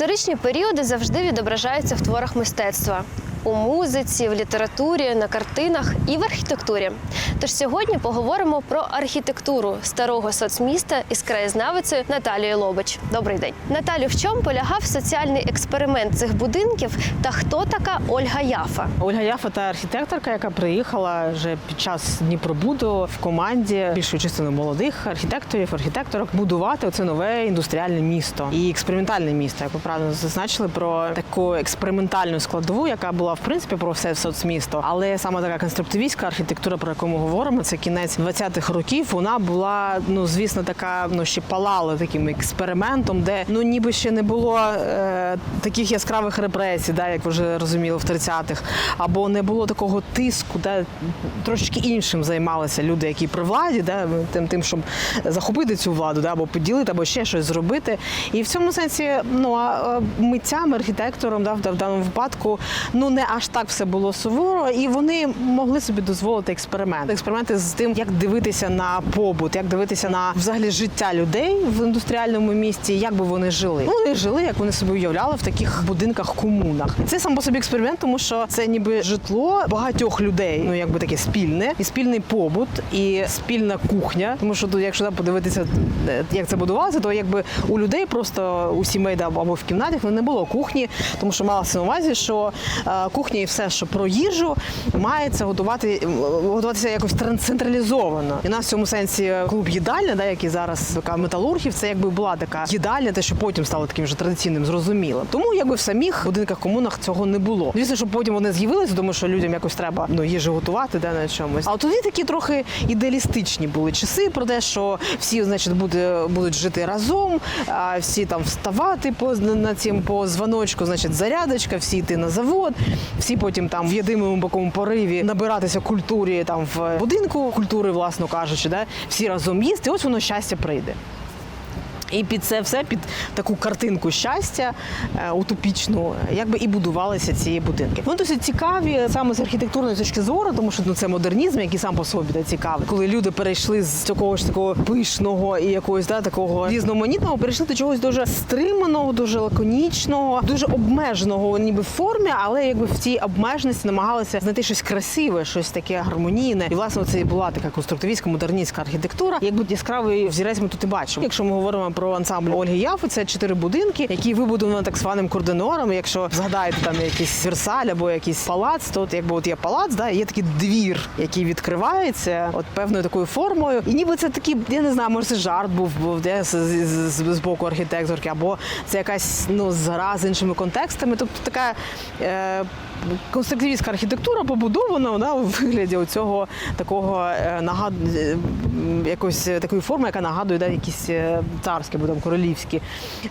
Історичні періоди завжди відображаються в творах мистецтва. У музиці, в літературі, на картинах і в архітектурі. Тож сьогодні поговоримо про архітектуру старого соцміста із краєзнавицею Наталією Лобич. Добрий день, Наталю. В чому полягав соціальний експеримент цих будинків та хто така Ольга Яфа? Ольга Яфа та архітекторка, яка приїхала вже під час Дніпробуду в команді більшою частиною молодих архітекторів, архітекторок будувати оце нове індустріальне місто і експериментальне місто, як ви правильно зазначили про таку експериментальну складову, яка була в принципі про все соцмісто. Але саме така конструктивістська архітектура, про яку ми говоримо, це кінець 20-х років. Вона була ну звісно така, ну ще палала таким експериментом, де ну ніби ще не було е, таких яскравих репресій, да, як ви вже розуміли, в 30-х, або не було такого тиску, да, трошечки іншим займалися люди, які при владі, да, тим, тим, щоб захопити цю владу, да, або поділити, або ще щось зробити. І в цьому сенсі, ну а митцям, архітекторам, да, в даному випадку, ну не аж так все було суворо, і вони могли собі дозволити експеримент. Експерименти з тим, як дивитися на побут, як дивитися на взагалі життя людей в індустріальному місті, як би вони жили. Ну, вони жили, як вони собі уявляли в таких будинках комунах. Це сам по собі експеримент, тому що це ніби житло багатьох людей, ну якби таке спільне, і спільний побут, і спільна кухня. Тому що тут, якщо подивитися, е, як це будувалося, то якби у людей просто у сімей або в кімнатах не було кухні, тому що малося на увазі, що е, кухня і все, що про їжу, мається готувати готуватися якось централізовано. І у нас в цьому сенсі клуб їдальня, да, який зараз така металургів, це якби була така їдальня, те, що потім стало таким вже традиційним, зрозумілим. Тому якби в самих будинках комунах цього не було. Звісно, що потім вони з'явилися, тому що людям якось треба ну їжу готувати, да, на чомусь. А тоді такі трохи ідеалістичні були часи про те, що всі, значить, буде, будуть жити разом, а всі там вставати по на цім по дзвоночку, значить, зарядочка, всі йти на завод, всі потім там в єдиному боковому пориві набиратися культурі там в будинку культури, власно кажучи, да, всі разом їсти. Ось воно щастя прийде. І під це все, під таку картинку щастя е, утопічну, якби і будувалися ці будинки. Вони досить цікаві саме з архітектурної точки зору, тому що ну це модернізм, який сам по собі да, цікавий. Коли люди перейшли з такого ж такого пишного і якогось да, такого різноманітного, перейшли до чогось дуже стриманого, дуже лаконічного, дуже обмеженого, ніби в формі, але якби в цій обмеженості намагалися знайти щось красиве, щось таке гармонійне. І власне це і була така конструктивістська модерністська архітектура. Якби яскравий взірець ми тут і бачимо. Якщо ми говоримо про ансамбль Ольги Яфи, це чотири будинки, які вибудовані так званим координором. Якщо згадаєте там якийсь Версаль або якийсь палац, то от якби от є палац, да, є такий двір, який відкривається от певною такою формою. І ніби це такий, я не знаю, може це жарт був, був де з, з, з боку архітекторки, або це якась ну згра з іншими контекстами. Тобто така. Е, Конструктивістська архітектура побудована вона у вигляді цього такого е, нагад... е, якоїсь е, такої форми, яка нагадує да, якісь царські або там королівські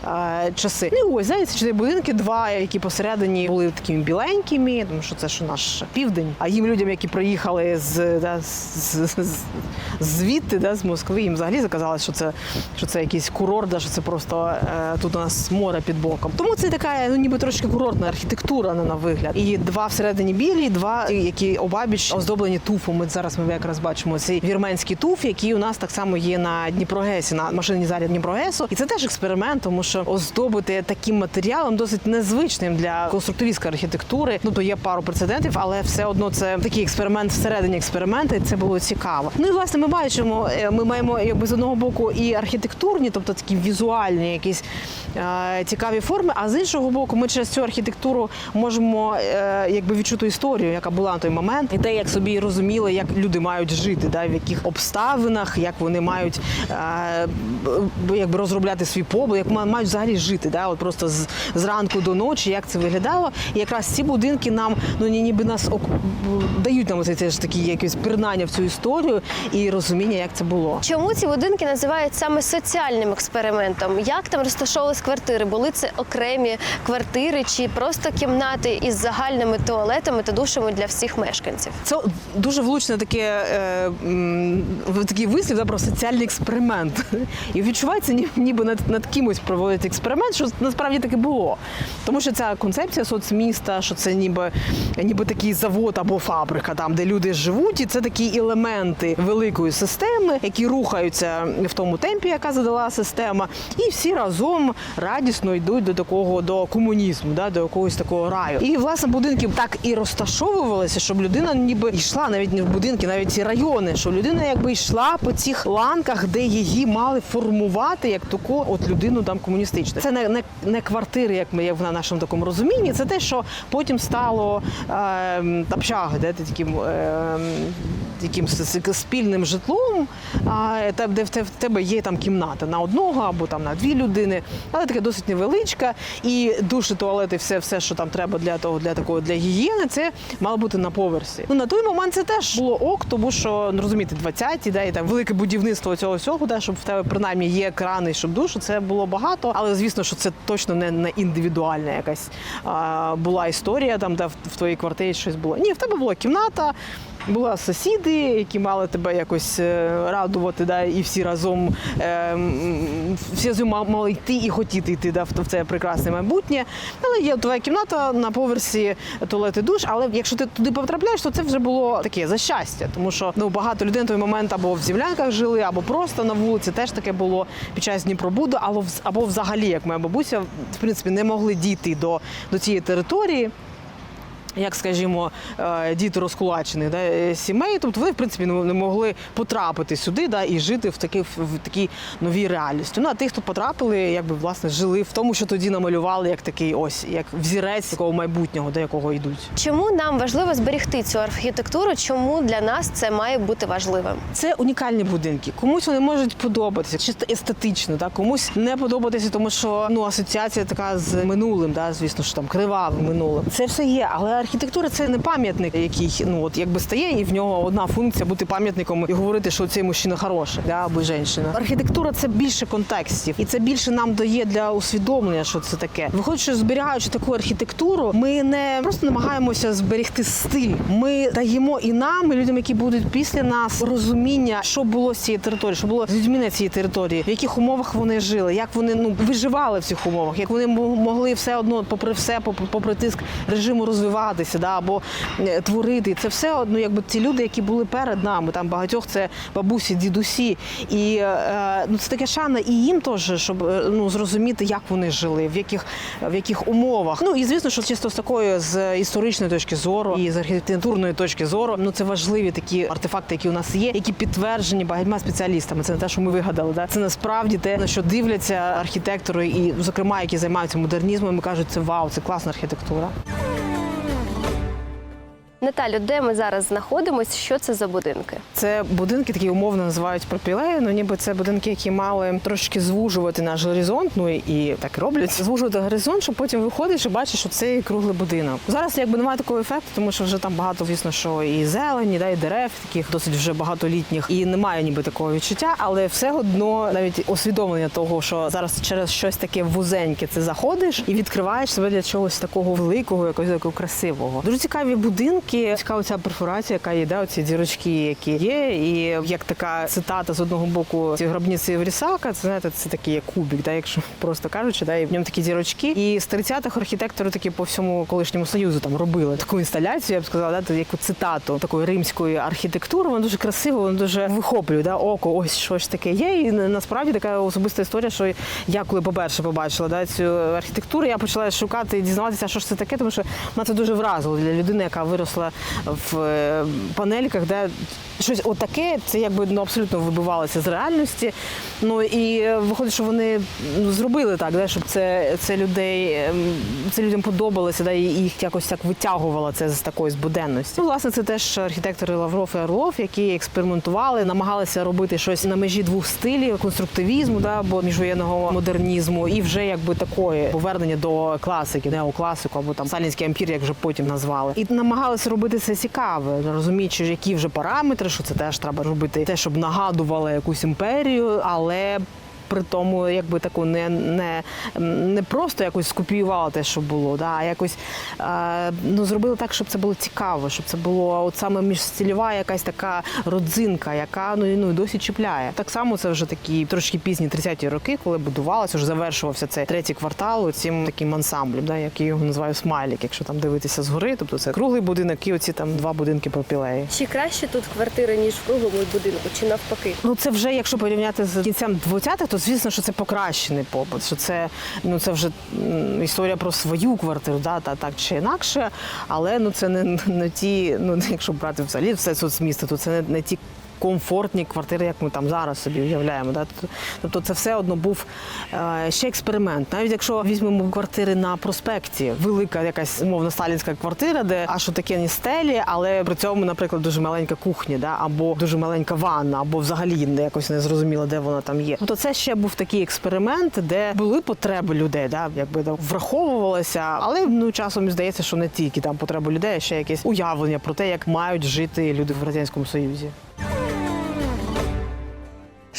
е, часи. Ну і ось знаєте, чотири будинки, два, які посередині були такими біленькими, тому що це ж наш південь. А їм людям, які приїхали з, да, з, з, звідти, да, з Москви, їм взагалі заказали, що це, що це якийсь курорт, да, що це просто е, тут у нас море під боком. Тому це така, ну ніби трошки курортна архітектура на вигляд. І два всередині білі, два, які обабіч оздоблені туфом. Ми зараз ми якраз бачимо цей вірменський туф, який у нас так само є на Дніпрогесі, на машинній залі Дніпрогесу. І це теж експеримент, тому що оздобити таким матеріалом досить незвичним для конструктивістської архітектури. Ну то є пару прецедентів, але все одно це такий експеримент всередині експерименту, і це було цікаво. Ну і власне ми бачимо, е, ми маємо якби з одного боку і архітектурні, тобто такі візуальні якісь цікаві форми. А з іншого боку, ми через цю архітектуру можемо е, якби відчути історію, яка була на той момент, і те, як собі розуміли, як люди мають жити, да, в яких обставинах, як вони мають е, якби розробляти свій побут, як мають взагалі жити, да, от просто з, з ранку до ночі, як це виглядало. І якраз ці будинки нам ну ні- ніби нас дають нам оце теж такі якісь пірнання в цю історію і розуміння, як це було. Чому ці будинки називають саме соціальним експериментом? Як там розташовувались квартири? Були це окремі квартири чи просто кімнати із індивідуальними туалетами та душами для всіх мешканців. Це дуже влучне таке е, такий вислів да, про соціальний експеримент. І відчувається, ні- ніби над, над кимось проводять експеримент, що насправді таки було. Тому що ця концепція соцміста, що це ніби, ніби такий завод або фабрика, там, де люди живуть, і це такі елементи великої системи, які рухаються в тому темпі, яка задала система, і всі разом радісно йдуть до такого до комунізму, да, до якогось такого раю. І власне будинки так і розташовувалися, щоб людина ніби йшла навіть не в будинки, навіть ці райони, що людина якби йшла по цих ланках, де її мали формувати як таку от людину там комуністичну. Це не, не, не квартири, як ми є в нашому такому розумінні. Це те, що потім стало е, общаги, де таким. Е, Яким с- с- спільним житлом, а, де в тебе є там кімната на одного або там на дві людини, але така досить невеличка. І душі, туалети, все, все, що там треба для того, для такого для гігієни, це мало бути на поверсі. Ну на той момент це теж було ок, тому що ну розумієте, 20-ті, да, і там велике будівництво цього всього, да, щоб в тебе принаймні є крани, щоб душу, це було багато. Але звісно, що це точно не, не індивідуальна якась а, була історія, там де в, в твоїй квартирі щось було. Ні, в тебе була кімната. Були сусіди, які мали тебе якось е, радувати, да, і всі разом е, всі разом мали йти і хотіти йти да, в це прекрасне майбутнє. Але є твоя кімната на поверсі туалет і душ. Але якщо ти туди потрапляєш, то це вже було таке за щастя, тому що ну багато людей на той момент або в землянках жили, або просто на вулиці теж таке було під час Дніпробуду, або або взагалі, як моя бабуся, в принципі, не могли дійти до, до цієї території як скажімо, е, діти розкулачених да, е, сімей, тобто вони в принципі не не могли потрапити сюди да, і жити в такій в такій новій реальності. Ну а тих, хто потрапили, якби власне жили в тому, що тоді намалювали як такий ось як взірець такого майбутнього, до якого йдуть. Чому нам важливо зберегти цю архітектуру? Чому для нас це має бути важливим? Це унікальні будинки. Комусь вони можуть подобатися, чисто естетично, да? комусь не подобатися, тому що ну асоціація така з минулим, да? звісно, що там кривавим минулим. Це все є, але архітектура це не пам'ятник, який ну от якби стає, і в нього одна функція бути пам'ятником і говорити, що цей мужчина хороший, да? або жінка. Архітектура це більше контекстів, і це більше нам дає для усвідомлення, що це таке. Виходить, що зберігаючи таку архітектуру, ми не просто намагаємося зберегти стиль. Ми даємо і нам, і людям, які будуть після нас, розуміння, що було з цієї території, що було з людьми на цій території, в яких умовах вони жили, як вони ну виживали в цих умовах, як вони могли все одно, попри все, попри, тиск режиму розвиватися, да або е, творити. Це все одно, якби ті люди, які були перед нами. Там багатьох це бабусі, дідусі, і е, ну це таке шана і їм теж, щоб е, ну зрозуміти, як вони жили, в яких в яких умовах. Ну і звісно, що чисто з такої з історичної точки зору і з архітектурної точки зору, ну це важливі такі артефакти, які у нас є, які підтверджені багатьма спеціалістами. Це не те, що ми вигадали. Да? Це насправді те, на що дивляться архітектори, і зокрема, які займаються модернізмом, і кажуть, це вау, це класна архітектура. Наталю, де ми зараз знаходимося? Що це за будинки? Це будинки, такі умовно називають пропілеї, ну ніби це будинки, які мали трошки звужувати наш горизонт. Ну і- так роблять. Звужувати горизонт, щоб потім виходиш і бачиш, що це круглий будинок. Зараз якби немає такого ефекту, тому що вже там багато, звісно, що і зелені, да, і дерев, таких досить вже багатолітніх, і немає ніби такого відчуття, але все одно навіть усвідомлення того, що зараз через щось таке вузеньке це заходиш і відкриваєш себе для чогось такого великого, якогось такого красивого. Дуже цікаві будинки. Цікава ця перфорація, яка є, да, оці дірочки, які є. І як така цитата з одного боку ці гробниці Єврісака, це знаєте, це такий як кубик, да, якщо просто кажучи, да, і в ньому такі дірочки. І з 30-х архітектори такі по всьому колишньому союзу там робили таку інсталяцію, я б сказала, да, яку цитату такої римської архітектури. Вона дуже красиво, вона дуже вихоплює да, око. Ось щось таке є. І насправді така особиста історія, що я коли по-перше побачила да, цю архітектуру, я почала шукати і дізнаватися, що ж це таке, тому що мене це дуже вразило для людини, яка виросла в е, панельках, де щось отаке, це якби ну, абсолютно вибивалося з реальності. Ну і е, виходить, що вони ну, зробили так, да, щоб це, це людей ем, це людям подобалося, да, і їх якось так витягувало це з такої збуденності. Ну, власне, це теж архітектори Лавров і Орлов, які експериментували, намагалися робити щось на межі двох стилів конструктивізму, да, або міжвоєнного модернізму, і вже якби такої повернення до класики, неокласику, або там сталінський ампір, як вже потім назвали. І намагалися робити це цікаве, розуміючи, які вже параметри, що це теж треба робити те, щоб нагадувало якусь імперію, але при тому, якби таку не, не, не просто якось скопіювали те, що було, да, а якось е, ну, зробили так, щоб це було цікаво, щоб це було от саме міжстильова якась така родзинка, яка ну, ну досі чіпляє. Так само це вже такі трошки пізні 30-ті роки, коли будувалося, вже завершувався цей третій квартал цим таким ансамблем, да, як я його називаю смайлік, якщо там дивитися згори, тобто це круглий будинок і оці там два будинки пропілеї. Чи краще тут квартири, ніж в круглому будинку, чи навпаки? Ну це вже якщо порівняти з кінцем 20-х, то звісно, що це покращений попит, Що це ну це вже історія про свою квартиру, да, та так чи інакше. Але ну це не, не ті, ну якщо брати взагалі все соцмісто, то це не, не ті. Комфортні квартири, як ми там зараз собі уявляємо. Да? Тобто- це все одно був е, ще експеримент. Навіть якщо візьмемо квартири на проспекті, велика якась умовно сталінська квартира, де аж такі не стелі, але при цьому, наприклад, дуже маленька кухня, да? або дуже маленька ванна, або взагалі не якось не зрозуміло, де вона там є. Тобто це ще був такий експеримент, де були потреби людей, да? якби там враховувалося, але ну часом здається, що не тільки там потреби людей, а ще якесь уявлення про те, як мають жити люди в радянському союзі.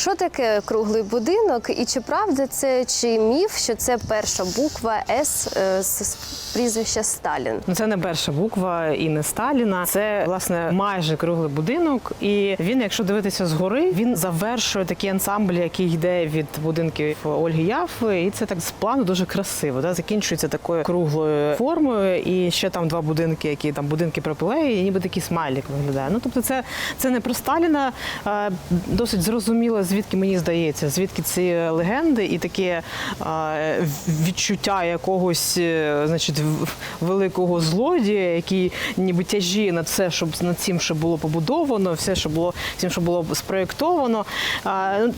Що таке круглий будинок? І чи правда це чи міф, що це перша буква С е, з прізвища Сталін? Ну, Це не перша буква і не Сталіна. Це власне майже круглий будинок. І він, якщо дивитися згори, він завершує такий ансамбль, який йде від будинків Ольги Яфи. І це так з плану дуже красиво. Да? Закінчується такою круглою формою. І ще там два будинки, які там будинки пропилеї, і ніби такий смайлік виглядає. Ну тобто, це, це не про Сталіна. Е, Досить зрозуміло, звідки мені здається, звідки ці легенди і таке е, відчуття якогось, е, значить, великого злодія, який ніби тяжіє над все, щоб над цим, що було побудовано, все, що було цим, що було спроєктовано.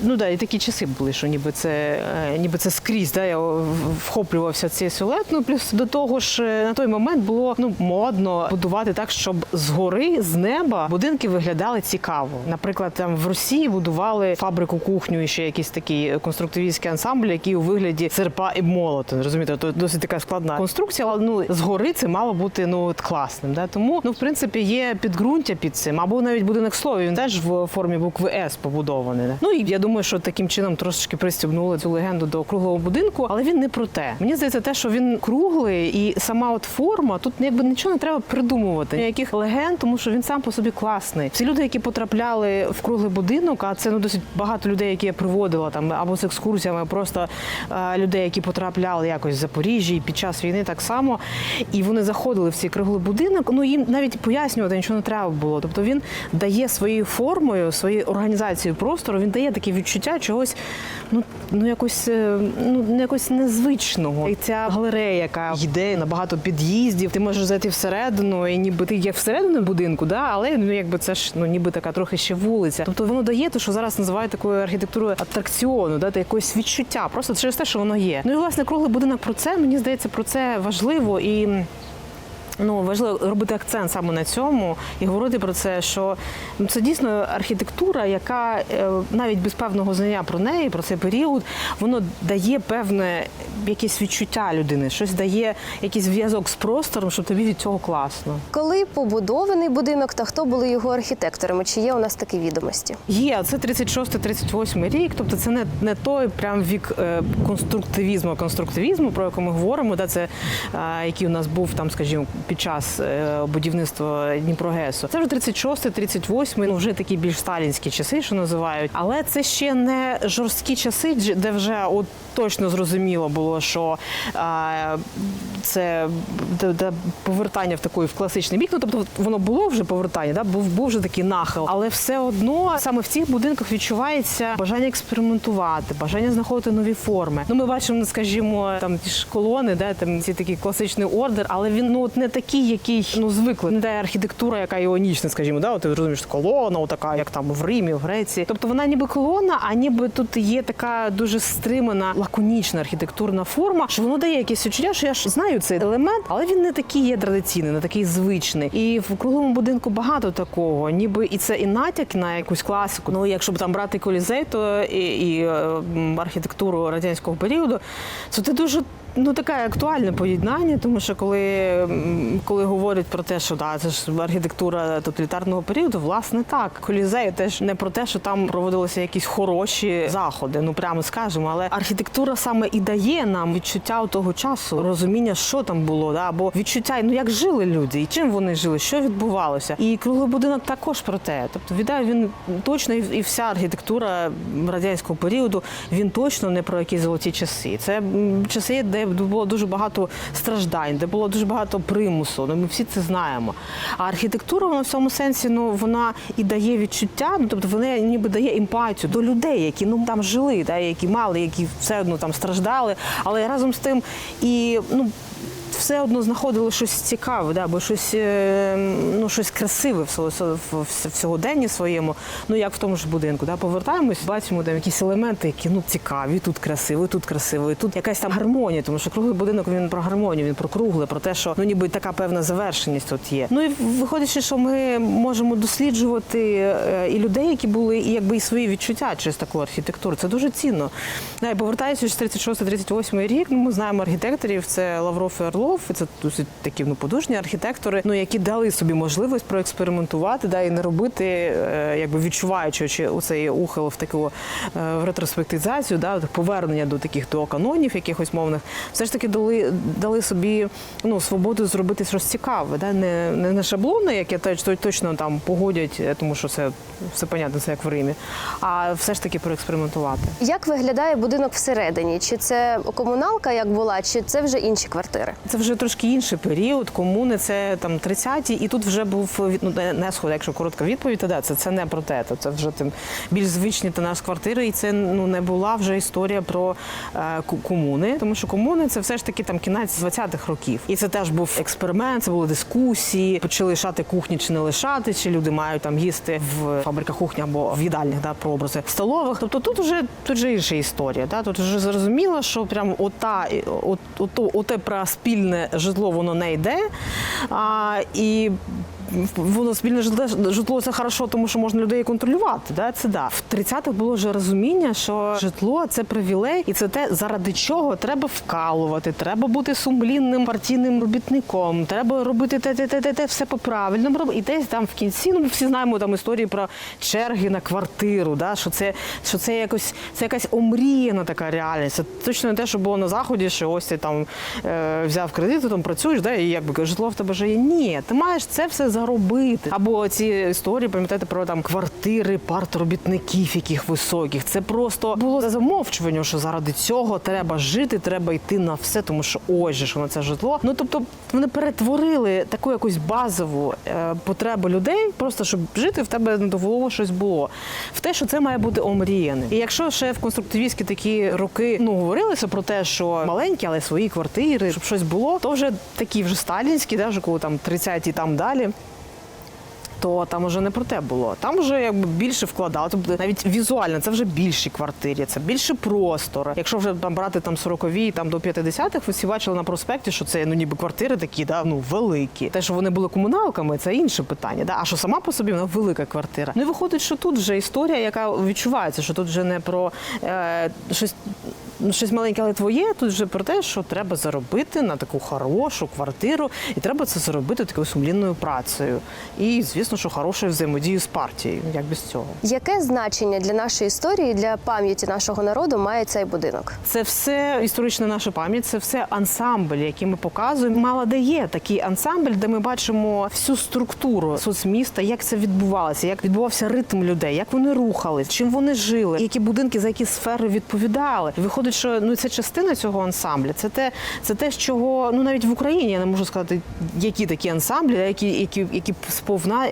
Ну да, і такі часи були, що ніби це, е, ніби це скрізь. Да, я вхоплювався цей сюжет. Ну плюс до того ж на той момент було ну модно будувати так, щоб згори, з неба будинки виглядали цікаво. Наприклад, там в Росії будували фабрику кухню і ще якийсь такий конструктивістський ансамбль, який у вигляді серпа і молота. Розумієте, то досить така складна конструкція, але ну згори це мало бути ну от класним. Да? Тому ну в принципі є підґрунтя під цим, або навіть будинок слові. Він теж в формі букви С побудований. Да? Ну і я думаю, що таким чином трошечки пристібнули цю легенду до круглого будинку, але він не про те. Мені здається, те, що він круглий, і сама от форма тут якби нічого не треба придумувати. Ніяких легенд, тому що він сам по собі класний. Всі люди, які потрапляли в круглий будинок, а це ну досить багато людей, які я приводила там або з екскурсіями, просто е, людей, які потрапляли якось в Запоріжжі під час війни так само. І вони заходили в цей круглий будинок. Ну їм навіть пояснювати нічого не треба було. Тобто він дає своєю формою, своєю організацією простору, він дає таке відчуття чогось, ну ну якось е, ну якось незвичного. І ця галерея, яка йде на багато під'їздів, ти можеш зайти всередину, і ніби ти є всередину будинку, да, але ну якби це ж ну ніби така трохи ще вулиця. Тобто воно дає те, що зараз називають такою архітектурою атракціону, да, та якогось відчуття, просто через те, що воно є. Ну і власне круглий будинок про це. Мені здається, про це важливо і. Ну, важливо робити акцент саме на цьому і говорити про це, що ну, це дійсно архітектура, яка е, навіть без певного знання про неї, про цей період, воно дає певне якесь відчуття людини, щось дає якийсь зв'язок з простором, що тобі від цього класно. Коли побудований будинок та хто були його архітекторами? Чи є у нас такі відомості? Є, це 36-38 рік, тобто це не, не той прям вік е, конструктивізму, конструктивізму, про який ми говоримо, да, це який у нас був там, скажімо, під час е, будівництва Дніпрогесу. Це вже 36-38, ну вже такі більш сталінські часи, що називають. Але це ще не жорсткі часи, де вже от точно зрозуміло було, що е, це де, де повертання в такий в класичний бік. Ну тобто воно було вже повертання, да? був, був вже такий нахил. Але все одно саме в цих будинках відчувається бажання експериментувати, бажання знаходити нові форми. Ну ми бачимо, скажімо, там ті ж колони, да, там ці такий класичний ордер, але він ну от не такий, який ну звикли. Не та архітектура, яка іонічна, скажімо, да, ти розумієш, колона, отака, як там в Римі, в Греції. Тобто вона ніби колона, а ніби тут є така дуже стримана, лаконічна архітектурна форма, що воно дає якесь відчуття, що я ж знаю цей елемент, але він не такий є традиційний, не такий звичний. І в круглому будинку багато такого, ніби і це і натяк на якусь класику. Ну якщо б там брати колізей, то і, і е, архітектуру радянського періоду, то ти дуже ну таке актуальне поєднання, тому що коли, коли говорять про те, що да, це ж архітектура тоталітарного періоду, власне так. Колізей теж не про те, що там проводилися якісь хороші заходи, ну прямо скажемо, але архітектура саме і дає нам відчуття того часу, розуміння, що там було, да, або відчуття, ну як жили люди, і чим вони жили, що відбувалося. І круглий будинок також про те. Тобто, віддаю він точно і вся архітектура радянського періоду, він точно не про якісь золоті часи. Це часи, де було дуже багато страждань, де було дуже багато примусу. Ну, ми всі це знаємо. А архітектура в цьому сенсі ну вона і дає відчуття, ну тобто вона ніби дає емпатію до людей, які ну там жили, да, які мали, які все одно там страждали, але разом з тим і ну. Все одно знаходили щось цікаве, да, або щось, е, ну, щось красиве в сьогоденні своєму, ну як в тому ж будинку. Да, повертаємось, бачимо там якісь елементи, які ну цікаві, тут красиво, тут красиво, і тут якась там гармонія, тому що круглий будинок він про гармонію, він про кругле, про те, що ну ніби така певна завершеність тут є. Ну і виходячи, що ми можемо досліджувати е, і людей, які були, і якби і свої відчуття через таку архітектуру. Це дуже цінно. Да, і повертаючись 36-38 рік, ну, ми знаємо архітекторів, це Лавров і Орлов, і це досить такі ну, подужні архітектори, ну які дали собі можливість проекспериментувати, да, і не робити, е, якби відчуваючи чи оцей ухил в таку е, в ретроспектизацію, да, повернення до таких до канонів якихось мовних, все ж таки дали, дали собі ну, свободу зробити щось цікаве, да, не, не, не шаблони, які точно там погодять, е, тому що це все понятно, це як в Римі, а все ж таки проекспериментувати. Як виглядає будинок всередині? Чи це комуналка, як була, чи це вже інші квартири? Це вже трошки інший період. Комуни це там 30-ті, і тут вже був ну, не- не сход, якщо коротка відповідь, то да, це, це не про те. То це вже тим більш звичні та нас квартири, і це ну не була вже історія про е, комуни, тому що комуни це все ж таки там кінець 20-х років. І це теж був експеримент, це були дискусії, чи лишати кухні, чи не лишати, чи люди мають там їсти в фабриках кухні або в їдальнях, да, прообрази столових. Тобто тут вже тут вже інша історія. Да? Тут вже зрозуміло, що прям ота от, ото, оте про спільне житло воно не йде. А, і Воно спільне житло, житло це хорошо, тому що можна людей контролювати. Да? Це да. В 30-х було вже розуміння, що житло це привілей, і це те, заради чого треба вкалувати, треба бути сумлінним партійним робітником, треба робити те, те, те, те, те все по правильному робити. І десь там в кінці, ну ми всі знаємо там історії про черги на квартиру, да? що це що це якось це якась омріяна така реальність. Це точно не те, що було на заході, що ось ти там е, взяв кредит, там працюєш, да, і якби житло в тебе вже є. Ні, ти маєш це все заробити. Або ці історії, пам'ятаєте про там квартири партробітників, яких високих. Це просто було за замовчуванням, що заради цього треба жити, треба йти на все, тому що ось же воно це житло. Ну тобто вони перетворили таку якусь базову е, потребу людей, просто щоб жити в тебе на голову щось було. В те, що це має бути омріяне. І якщо ще в конструктивістські такі роки ну говорилося про те, що маленькі, але свої квартири, щоб щось було, то вже такі вже сталінські, да, вже коли там 30-ті там далі то там вже не про те було. Там вже якби більше вкладали. Тобто навіть візуально це вже більші квартири, це більше простор. Якщо вже там брати там 40-ві там до 50-х, ви всі бачили на проспекті, що це ну ніби квартири такі, да, ну великі. Те, що вони були комуналками, це інше питання. Да? А що сама по собі вона велика квартира. Ну і виходить, що тут вже історія, яка відчувається, що тут вже не про е, щось. Ну, Щось маленьке, але твоє, тут вже про те, що треба заробити на таку хорошу квартиру, і треба це заробити такою сумлінною працею. І, звісно, що хорошою взаємодією з партією, як без цього. Яке значення для нашої історії, для пам'яті нашого народу має цей будинок? Це все історична наша пам'ять, це все ансамбль, який ми показуємо. Мало де є такий ансамбль, де ми бачимо всю структуру соцміста, як це відбувалося, як відбувався ритм людей, як вони рухались, чим вони жили, які будинки за які сфери відповідали. І що ну це частина цього ансамбля. Це те, це те, чого ну навіть в Україні я не можу сказати, які такі ансамблі, які, які, які сповна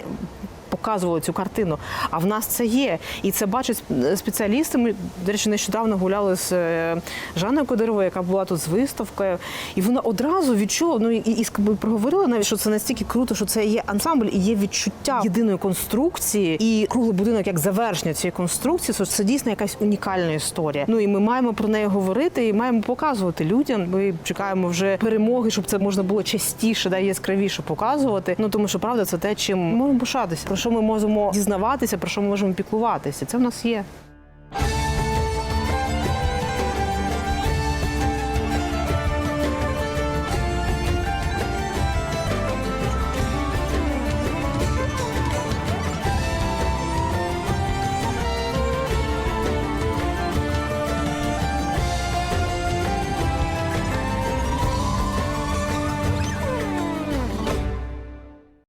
показували цю картину. А в нас це є. І це бачать спеціалісти. Ми, до речі, нещодавно гуляли з е, Жанною Кодировою, яка була тут з виставкою. І вона одразу відчула, ну і, і проговорила навіть, що це настільки круто, що це є ансамбль і є відчуття єдиної конструкції. І круглий будинок як завершення цієї конструкції, що це дійсно якась унікальна історія. Ну і ми маємо про неї говорити і маємо показувати людям. Ми чекаємо вже перемоги, щоб це можна було частіше, да, яскравіше показувати. Ну тому що правда, це те, чим ми можемо пишатися, про ми можемо дізнаватися, про що ми можемо піклуватися. Це в нас є.